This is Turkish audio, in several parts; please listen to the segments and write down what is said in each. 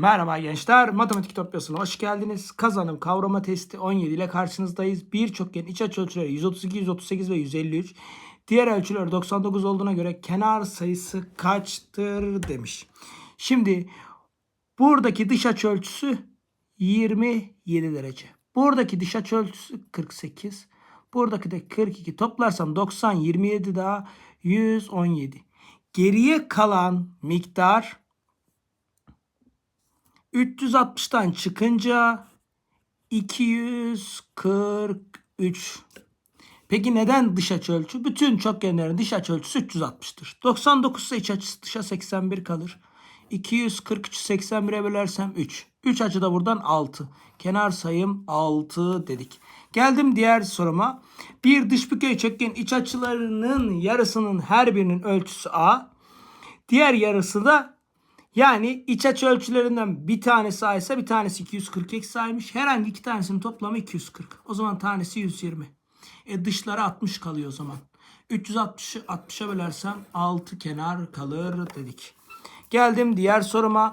Merhaba gençler, Matematik Topyası'na hoş geldiniz. Kazanım kavrama testi 17 ile karşınızdayız. Bir çokgenin iç açı ölçüleri 132, 138 ve 153. Diğer ölçüler 99 olduğuna göre kenar sayısı kaçtır demiş. Şimdi buradaki dış açı ölçüsü 27 derece. Buradaki dış açı ölçüsü 48. Buradaki de 42. Toplarsam 90, 27 daha 117. Geriye kalan miktar 360'tan çıkınca 243. Peki neden dış açı ölçü? Bütün çokgenlerin dış açı ölçüsü 360'tır. 99 ise iç açısı dışa 81 kalır. 243 81'e bölersem 3. 3 açı da buradan 6. Kenar sayım 6 dedik. Geldim diğer soruma. Bir dış bükey çokgenin iç açılarının yarısının her birinin ölçüsü A. Diğer yarısı da yani iç açı ölçülerinden bir tanesi A bir tanesi 240 eksi A'ymış. Herhangi iki tanesinin toplamı 240. O zaman tanesi 120. E dışları 60 kalıyor o zaman. 360'ı 60'a bölersem 6 kenar kalır dedik. Geldim diğer soruma.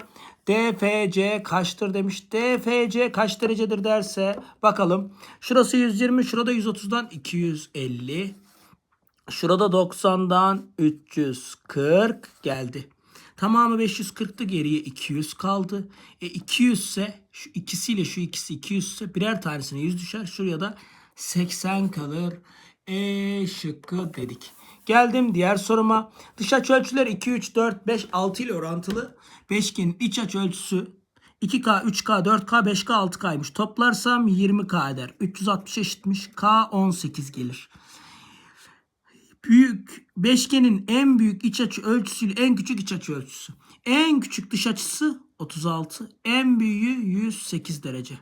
DFC kaçtır demiş. DFC kaç derecedir derse bakalım. Şurası 120, şurada 130'dan 250. Şurada 90'dan 340 geldi. Tamamı 540'tı geriye 200 kaldı. E 200 ise şu ikisiyle şu ikisi 200 ise birer tanesine 100 düşer. Şuraya da 80 kalır. E şıkkı dedik. Geldim diğer soruma. Dış açı ölçüleri 2, 3, 4, 5, 6 ile orantılı. Beşgenin iç açı ölçüsü 2K, 3K, 4K, 5K, 6K'ymış. Toplarsam 20K eder. 360 eşitmiş. K 18 gelir büyük beşgenin en büyük iç açı ölçüsüyle en küçük iç açı ölçüsü. En küçük dış açısı 36, en büyüğü 108 derece.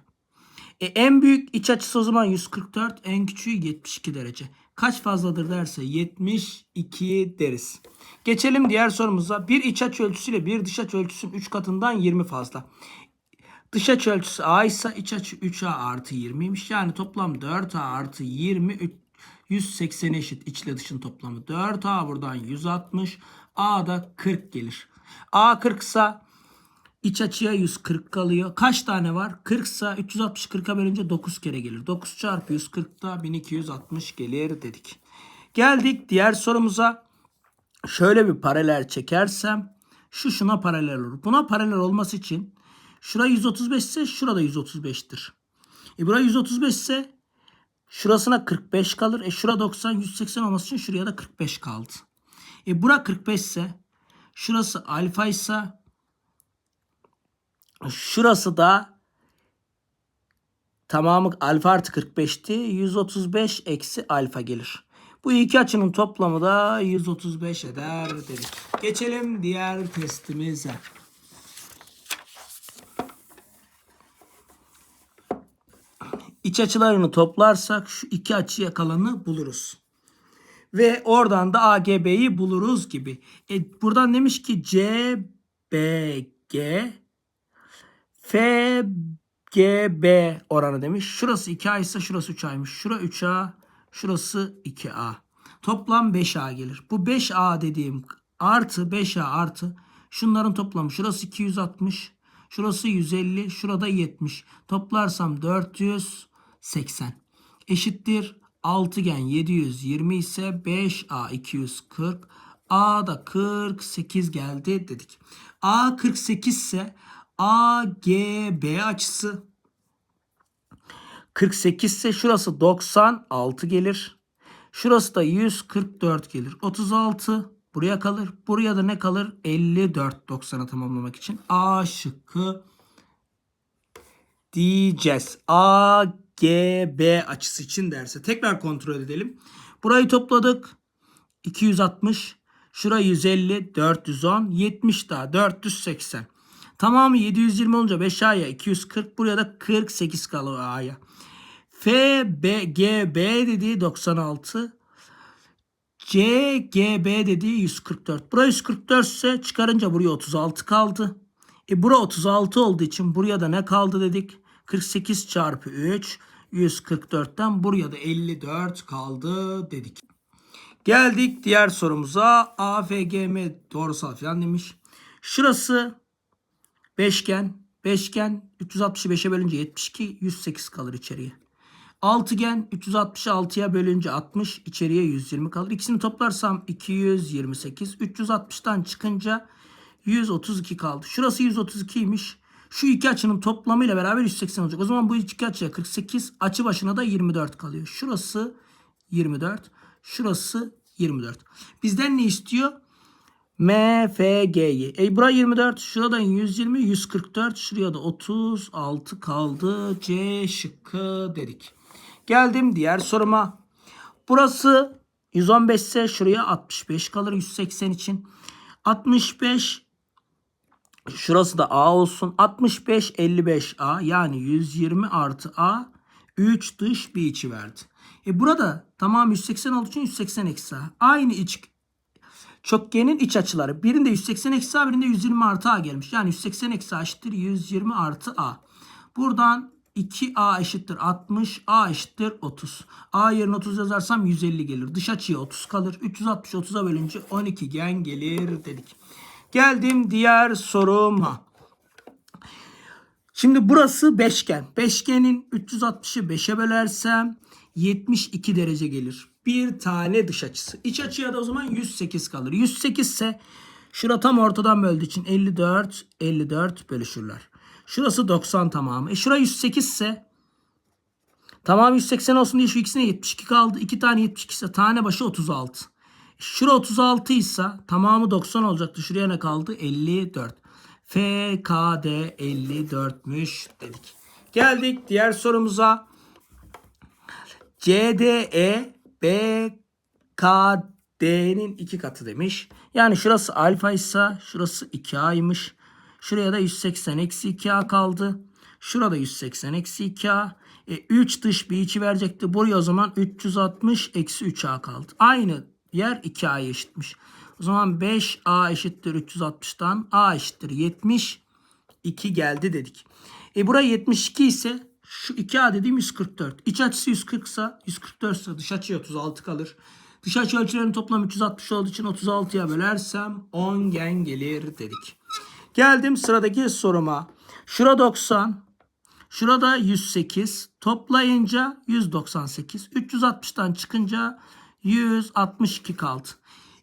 E, en büyük iç açısı o zaman 144, en küçüğü 72 derece. Kaç fazladır derse 72 deriz. Geçelim diğer sorumuza. Bir iç açı ölçüsüyle bir dış açı ölçüsünün 3 katından 20 fazla. Dış açı ölçüsü A ise iç açı 3A artı 20'ymiş. Yani toplam 4A artı 20 180 eşit içle dışın toplamı 4A buradan 160. A da 40 gelir. A 40 ise iç açıya 140 kalıyor. Kaç tane var? 40 ise 360 40'a bölünce 9 kere gelir. 9 çarpı 140 da 1260 gelir dedik. Geldik diğer sorumuza. Şöyle bir paralel çekersem şu şuna paralel olur. Buna paralel olması için şura 135 ise şurada 135'tir. E bura 135 ise Şurasına 45 kalır. E şura 90 180 olması için şuraya da 45 kaldı. E bura 45 ise şurası alfa ise şurası da tamamı alfa artı 45'ti. 135 eksi alfa gelir. Bu iki açının toplamı da 135 eder dedik. Geçelim diğer testimize. İç açılarını toplarsak şu iki açı yakalanı buluruz. Ve oradan da AGB'yi buluruz gibi. E, buradan demiş ki CBG FGB oranı demiş. Şurası 2A ise şurası 3A'ymış. Şura 3A, şurası 2A. Toplam 5A gelir. Bu 5A dediğim artı 5A artı şunların toplamı. Şurası 260, şurası 150, şurada 70. Toplarsam 400 80 eşittir altıgen 720 ise 5A 240 A da 48 geldi dedik. A 48 ise AGB açısı 48 ise şurası 96 gelir. Şurası da 144 gelir. 36 buraya kalır. Buraya da ne kalır? 54 90'a tamamlamak için. A şıkkı diyeceğiz. A GB açısı için derse. Tekrar kontrol edelim. Burayı topladık. 260. Şura 150. 410. 70 daha. 480. Tamamı 720 olunca 5A'ya 240. Buraya da 48 kalıyor A'ya. FBGB dediği 96. CGB dediği 144. Buraya 144 ise çıkarınca buraya 36 kaldı. E bura 36 olduğu için buraya da ne kaldı dedik? 48 çarpı 3 144'ten buraya da 54 kaldı dedik. Geldik diğer sorumuza. AFGM doğrusal falan demiş. Şurası beşgen. Beşgen 360'ı 5'e bölünce 72 108 kalır içeriye. Altıgen 366'ya bölünce 60 içeriye 120 kalır. İkisini toplarsam 228. 360'tan çıkınca 132 kaldı. Şurası 132'ymiş. Şu iki açının toplamıyla beraber 180 olacak. O zaman bu iki açıya 48. Açı başına da 24 kalıyor. Şurası 24. Şurası 24. Bizden ne istiyor? MFG'yi. E bura 24. Şuradan 120, 144. Şuraya da 36 kaldı. C şıkkı dedik. Geldim diğer soruma. Burası 115 ise şuraya 65 kalır 180 için. 65 Şurası da A olsun. 65 55 A yani 120 artı A 3 dış bir içi verdi. E burada tamam 180 olduğu için 180 eksi A. Aynı iç çokgenin iç açıları. Birinde 180 eksi A birinde 120 artı A gelmiş. Yani 180 eksi A eşittir 120 artı A. Buradan 2A eşittir 60, A eşittir 30. A yerine 30 yazarsam 150 gelir. Dış açıya 30 kalır. 360 30'a bölünce 12 gen gelir dedik. Geldim diğer soruma. Şimdi burası beşgen. Beşgenin 360'ı 5'e bölersem 72 derece gelir. Bir tane dış açısı. İç açıya da o zaman 108 kalır. 108 ise şura tam ortadan böldüğü için 54 54 bölüşürler. Şurası 90 tamamı. E şura 108 ise tamam 180 olsun diye şu ikisine 72 kaldı. 2 tane 72 ise tane başı 36. Şura 36 ise tamamı 90 olacaktı. Şuraya ne kaldı? 54. FKD 54'müş dedik. Geldik diğer sorumuza. CDE BKD'nin iki katı demiş. Yani şurası alfa ise şurası 2A'ymış. Şuraya da 180 eksi 2A kaldı. Şurada 180 eksi 2A. E, 3 dış bir içi verecekti. Buraya o zaman 360 eksi 3A kaldı. Aynı yer 2A'ya eşitmiş. O zaman 5A eşittir 360'tan A eşittir 70. 2 geldi dedik. E buraya 72 ise şu 2A dediğim 144. İç açısı 140 ise 144 ise dış açı 36 kalır. Dış açı ölçülerinin toplamı 360 olduğu için 36'ya bölersem 10 gen gelir dedik. Geldim sıradaki soruma. Şura 90. Şurada 108. Toplayınca 198. 360'tan çıkınca 162 kaldı.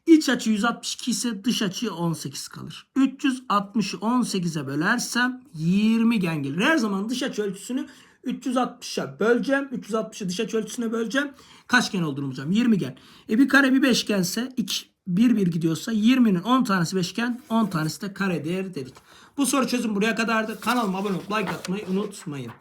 İç açı 162 ise dış açı 18 kalır. 360'ı 18'e bölersem 20 gen gelir. Her zaman dış açı ölçüsünü 360'a böleceğim. 360'ı dış açı ölçüsüne böleceğim. Kaç gen olduğunu bulacağım. 20 gen. E bir kare bir beşgense 2 1 1 gidiyorsa 20'nin 10 tanesi beşgen 10 tanesi de karedir dedik. Bu soru çözüm buraya kadardı. Kanalıma abone olup like atmayı unutmayın.